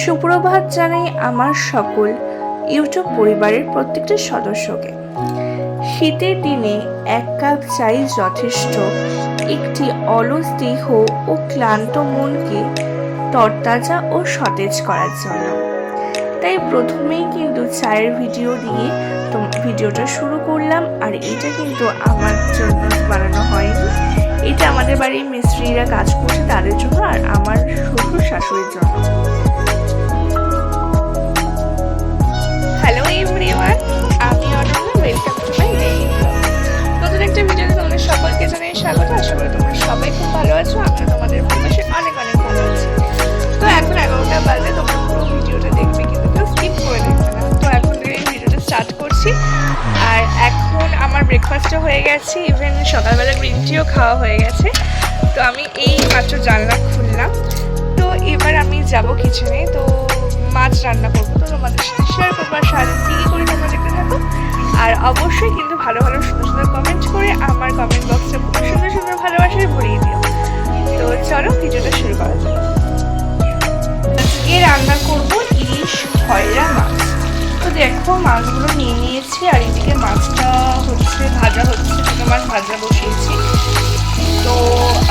সুপ্রভাত জানাই আমার সকল ইউটিউব পরিবারের প্রত্যেকটা সদস্যকে। শীতের দিনে এক কাপ চাই যথেষ্ট, একটি অলস দেহ ও ক্লান্ত মনকে তরতাজা ও সতেজ করার জন্য। তাই প্রথমেই কিন্তু চায়ের ভিডিও দিয়ে ভিডিওটা শুরু করলাম, আর এটা কিন্তু আমার জন্য বানানো হয়নি। এটা আমাদের বাড়ির মিস্ত্রিরা কাজ করছে তাদের জন্য আর আমার শ্বশুর শাশুড়ির জন্য। আর এখন আমার ব্রেকফাস্টও হয়ে গেছে ইভেন সকালবেলা গ্রিন টিও খাওয়া হয়ে গেছে। তো আমি এই মাত্র জানলা খুললাম। তো এবার আমি যাব কিচেনে তো মাছ রান্না করব। তো তোমাদের সাথে শেয়ার করব আর সারাদিন কী করি তোমরা দেখতে থাকো। আর অবশ্যই কিন্তু ভালো ভালো সুন্দর সুন্দর কমেন্ট করে আমার কমেন্ট বক্সে সুন্দর সুন্দর ভালোবাসায় ভরিয়ে দিও। তো চলো ভিডিওটা শুরু করা যাক। আজকে রান্না করব ইলিশ খয়রা মাছ। দেখো মাছগুলো নিয়ে নিয়েছি আর এদিকে মাছটা হচ্ছে, ভাজা হচ্ছে ছোটো মাছ ভাজা বসিয়েছি। তো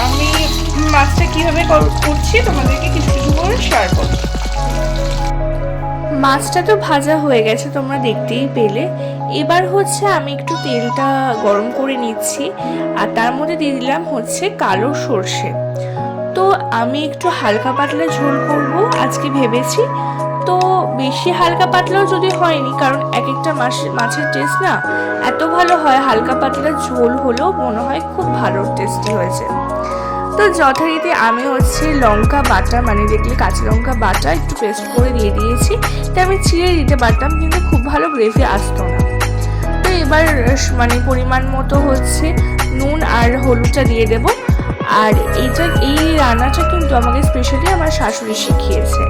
আমি মাছটা কীভাবে কর- করছি তোমাদেরকে কিছু কিছু করে শেয়ার করব। মাছটা তো ভাজা হয়ে গেছে, তোমরা দেখতেই পেলে। এবার হচ্ছে আমি একটু তেলটা গরম করে নিচ্ছি, আর তার মধ্যে দিয়ে দিলাম হচ্ছে কালো সর্ষে। তো আমি একটু হালকা পাতলা ঝোল করব, আজকে ভেবেছি। তো বেশি হালকা পাতলাও যদি হয়নি, কারণ এক একটা মাছ মাছের টেস্ট না এত ভালো হয়, হালকা পাতলা ঝোল হলেও মনে হয় খুব ভালো টেস্টি হয়েছে। তো যথারীতি আমি হচ্ছে লঙ্কা বাটা মানে দেখলে কাঁচা লঙ্কা বাটা একটু পেস্ট করে দিয়ে দিয়েছি। তাই আমি চিড়ে দিতে পারতাম, কিন্তু খুব ভালো গ্রেভি আসতো না। তো এবার মানে পরিমাণ মতো হচ্ছে নুন আর হলুদটা দিয়ে দেব। আর এইটা, এই রান্নাটা কিন্তু আমাকে স্পেশালি আমার শাশুড়ি শিখিয়েছে।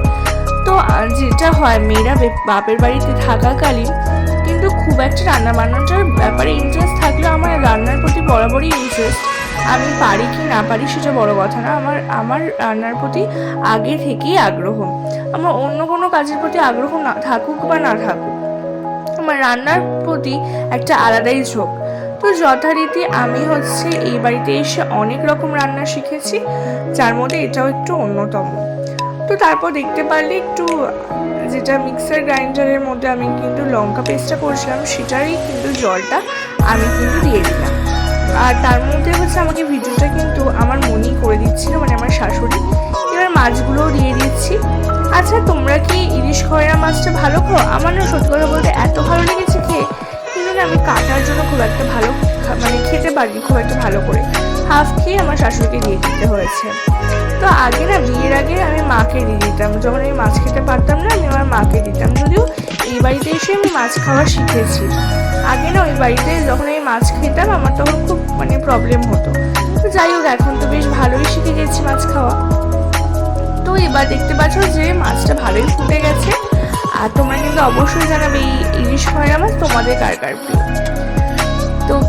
তো আহ, যেটা হয় মেয়েরা বাপের বাড়িতে থাকাকালীন কিন্তু খুব একটা রান্না বান্নাটার ব্যাপারে ইন্টারেস্ট থাকলেও আমার রান্নার প্রতি বরাবরই ইন্টারেস্ট আমি পারি কি না পারি সেটা বড় কথা না আমার আমার রান্নার প্রতি আগে থেকেই আগ্রহ। আমার অন্য কোনো কাজের প্রতি আগ্রহ না থাকুক বা না থাকুক আমার রান্নার প্রতি একটা আলাদাই ঝোঁক। তো যথারীতি আমি হচ্ছে এই বাড়িতে এসে অনেক রকম রান্না শিখেছি যার মধ্যে এটাও একটু অন্যতম। তো তারপর দেখতে পারলে একটু, যেটা মিক্সার গ্রাইন্ডারের মধ্যে আমি কিন্তু লঙ্কা পেস্টটা করছিলাম, সেটারই কিন্তু জলটা আমি কিন্তু দিয়ে দিলাম। আর তার মধ্যে হচ্ছে আমাকে ভিডিওটা কিন্তু আমার মনেই করে দিচ্ছিল মানে আমার শাশুড়ি। এবার মাছগুলোও দিয়ে দিচ্ছি। আচ্ছা তোমরা কি ইলিশ খয়রা মাছটা ভালো খাও? আমার না সত্যি কথা বলতে এত ভালো লেগেছে খেয়ে। কিন্তু আমি কাটার জন্য খুব একটা ভালো খা- মানে খেতে পারিনি, খুব একটা ভালো করে। হাফ খেয়ে আমার শাশুড়িকে দিয়ে দিতে হয়েছে। তো আগে না, বিয়ের আগে আমি মাকে দিয়ে দিতাম। যখন আমি মাছ খেতে পারতাম না, আমি আমার মাকে দিতাম। যদিও এই বাড়িতে এসে আমি মাছ খাওয়া শিখেছি। আগে না, ওই বাড়িতে যখন আমি মাছ খেতাম, আমার তখন খুব মানে প্রবলেম হতো। তো যাই হোক, এখন তো বেশ ভালোই শিখে গেছি মাছ খাওয়া। তো এবার দেখতে পাচ্ছ যে মাছটা ভালোই ফুটে গেছে। আর তোমরা কিন্তু অবশ্যই জানাবে এই ইলিশ খয়রা মাছ তোমাদের কার কার প্রিয়।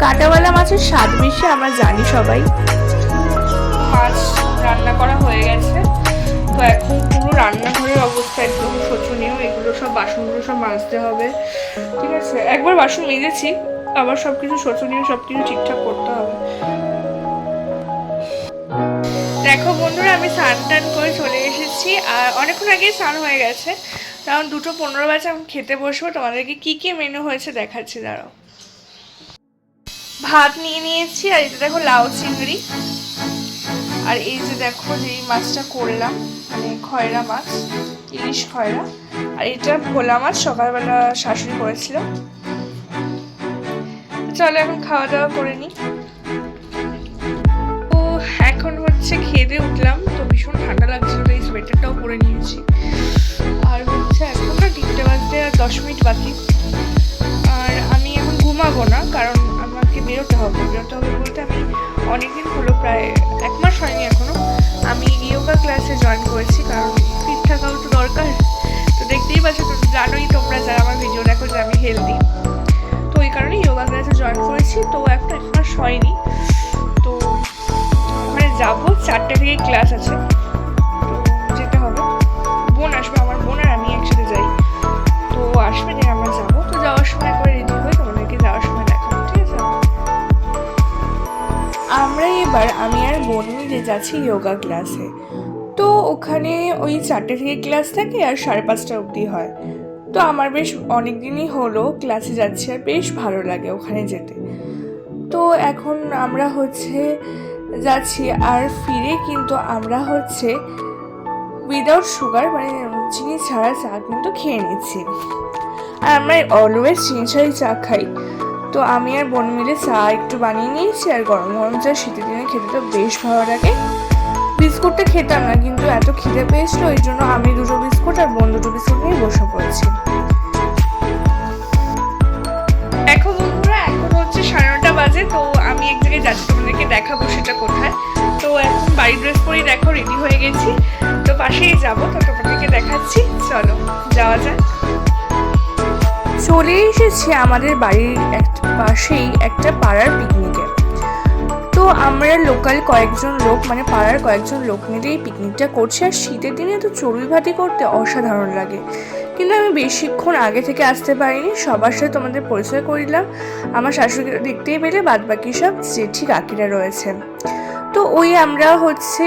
কাটাওয়ালা মাছের স্বাদ বেশি আমরা জানি সবাই। মাছ রান্না করা হয়ে গেছে। তো এখন পুরো রান্নাঘরের অবস্থা একদম শোচনীয়। এগুলো সব বাসনগুলো সব মাজতে হবে। ঠিক আছে? একবার বাসন মেজেছি। আবার সব কিছু শোচনীয় সব কিছু ঠিকঠাক করতে হবে। দেখো বন্ধুরা, আমি স্নান টান করে চলে এসেছি। আর অনেকক্ষণ আগে স্নান হয়ে গেছে। কারণ দুটো পনেরো বাজে, আমি খেতে বসবো। তোমাদেরকে কী কী মেনু হয়েছে দেখাচ্ছি, দাঁড়াও। ভাত নিয়ে নিয়েছি, আর এটা দেখো লাউ চিংড়ি। আর এই যে দেখো যে মাছটা করলাম মানে খয়রা মাছ, ইলিশ খয়রা। আর এটা ভোলা মাছ, সকালবেলা শাশুড়ি করেছিল। চলো এখন খাওয়া দাওয়া করে নিই তো এখন হচ্ছে খেয়ে উঠলাম, তো ভীষণ ঠান্ডা লাগছিল এই সোয়েটারটাও পরে নিয়েছি। আর হচ্ছে এখন না তিনটে বাজতে আর দশ মিনিট বাকি। আর আমি এখন ঘুমাবো না, কারণ বেরোতে হবে। বেরোতে হবে বলতে আমি অনেকদিন হলো প্রায় এক মাস হয়নি এখনও। আমি ইয়োগা ক্লাসে জয়েন করেছি কারণ ফিট থাকাও তো দরকার। তো দেখতেই পাচ্ছ, তো জানোই তোমরা যারা আমার ভিডিও দেখো যে আমি হেলদি তো ওই কারণে ইয়োগা ক্লাসে জয়েন করেছি। তো একটা এক মাস হয়নি। তো ওখানে যাব, চারটে থেকে ক্লাস আছে। তো যেতে হবে। বোন আসবে, আমার বোন আর আমি একসাথে যাই। তো আসবে দিয়ে আমরা যাব। তো যাওয়ার সময় এবার আমি আর বোন মিলে যাচ্ছি যোগা ক্লাসে তো ওখানে ওই চারটে থেকে ক্লাস থাকে আর সাড়ে পাঁচটা অবধি হয়। তো আমার বেশ অনেক দিনই হলো ক্লাসে যাচ্ছি আর বেশ ভালো লাগে ওখানে যেতে। তো এখন আমরা হচ্ছে যাচ্ছি আর ফিরে কিন্তু আমরা হচ্ছে উইদাউট সুগার মানে চিনি ছাড়া চা কিন্তু খেয়ে নিচ্ছি। আর আমরা অলওয়েজ চিনি ছাড়াই চা খাই। তো আমি আর বোন মিলে চা একটু বানিয়ে নিয়েছি আর গরম গরম চা শীতের দিনে খেতে তো বেশ ভালো লাগে। বিস্কুটটা খেতাম না কিন্তু এত খিদে পেয়েছিল, ওই জন্য আমি দুটো বিস্কুট আর বোন দুটো বিস্কুট নিয়ে বসে পড়েছি। দেখো বন্ধুরা, এখন হচ্ছে সাড়ে নটা বাজে, তো আমি এক জায়গায় যাচ্ছি, তোমাদেরকে দেখাবো সেটা কোথায়। তো এখন বাড়ি ড্রেস পরেই দেখো রেডি হয়ে গেছি। তো পাশেই যাব, তো তোমাদেরকে দেখাচ্ছি। চলো, যাওয়া যাক। চলে এসেছি আমাদের বাড়ির একটা পাশেই একটা পাড়ার পিকনিকে তো আমরা লোকাল কয়েকজন লোক মানে পাড়ার কয়েকজন লোক মিলে এই পিকনিকটা করছি। আর শীতের দিনে তো চড়ুই ভাতি করতে অসাধারণ লাগে। কিন্তু আমি বেশিক্ষণ আগে থেকে আসতে পারিনি। সবার সাথে তোমাদের পরিচয় করিলাম। আমার শাশুড়িকে দেখতেই পেলে বাদ বাকি সব জেঠি কাকিরা রয়েছেন। তো ওই আমরা হচ্ছে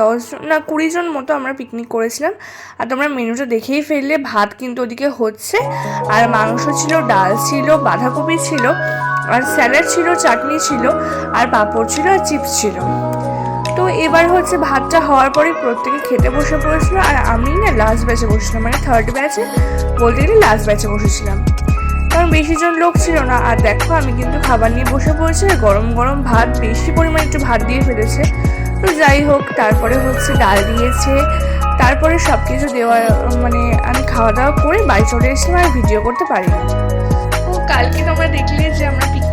দশজন না কুড়ি জন মতো আমরা পিকনিক করেছিলাম। আর তোমরা মেনুটা দেখেই ফেললে, ভাত কিন্তু ওদিকে হচ্ছে। আর মাংস ছিল, ডাল ছিল, বাঁধাকপি ছিল, আর স্যালাড ছিল, চাটনি ছিল, আর পাঁপড় ছিল, আর চিপস ছিল। তো এবার হচ্ছে ভাতটা হওয়ার পরে প্রত্যেকে খেতে বসে পড়েছিল। আর আমি না লাস্ট ব্যাচে বসেছিলাম মানে থার্ড ব্যাচে বলতে গেলে লাস্ট ব্যাচে বসেছিলাম। কারণ বেশি জন লোক ছিল না। আর দেখো, আমি কিন্তু খাবার নিয়ে বসে পড়েছি গরম গরম ভাত, বেশি পরিমাণে একটু ভাত দিয়ে ফেলেছে। তো যাই হোক, তারপরে হচ্ছে ডাল দিয়েছে। তারপরে সব কিছু দেওয়া মানে আমি খাওয়া দাওয়া করে বাড়ি চলে এসে আর ভিডিও করতে পারি তো কালকে তোমরা দেখলে যে আমরা পিকনিকে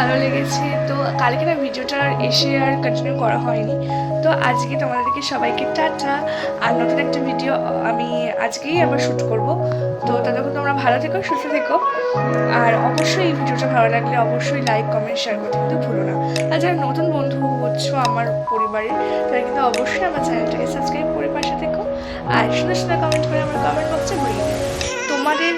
ভালো লেগেছে। তো কালকে না ভিডিওটা আর এসে আর কন্টিনিউ করা হয়নি। তো আজকে তোমাদেরকে সবাইকে টাটা। আর নতুন একটা ভিডিও আমি আজকেই আবার শ্যুট করব। তো ততক্ষণ তোমরা ভালো থেকো, সুস্থ থেকো। আর অবশ্যই এই ভিডিওটা ভালো লাগলে অবশ্যই লাইক কমেন্ট শেয়ার করতে কিন্তু ভুলো না। আর যারা নতুন বন্ধু হচ্ছ আমার পরিবারে তারা কিন্তু অবশ্যই আমার চ্যানেলটাকে সাবস্ক্রাইব করে পাশে থেকো। আর সুন্দর সুন্দর কমেন্ট করে আমার কমেন্ট বক্সে বলিয়ে তোমাদের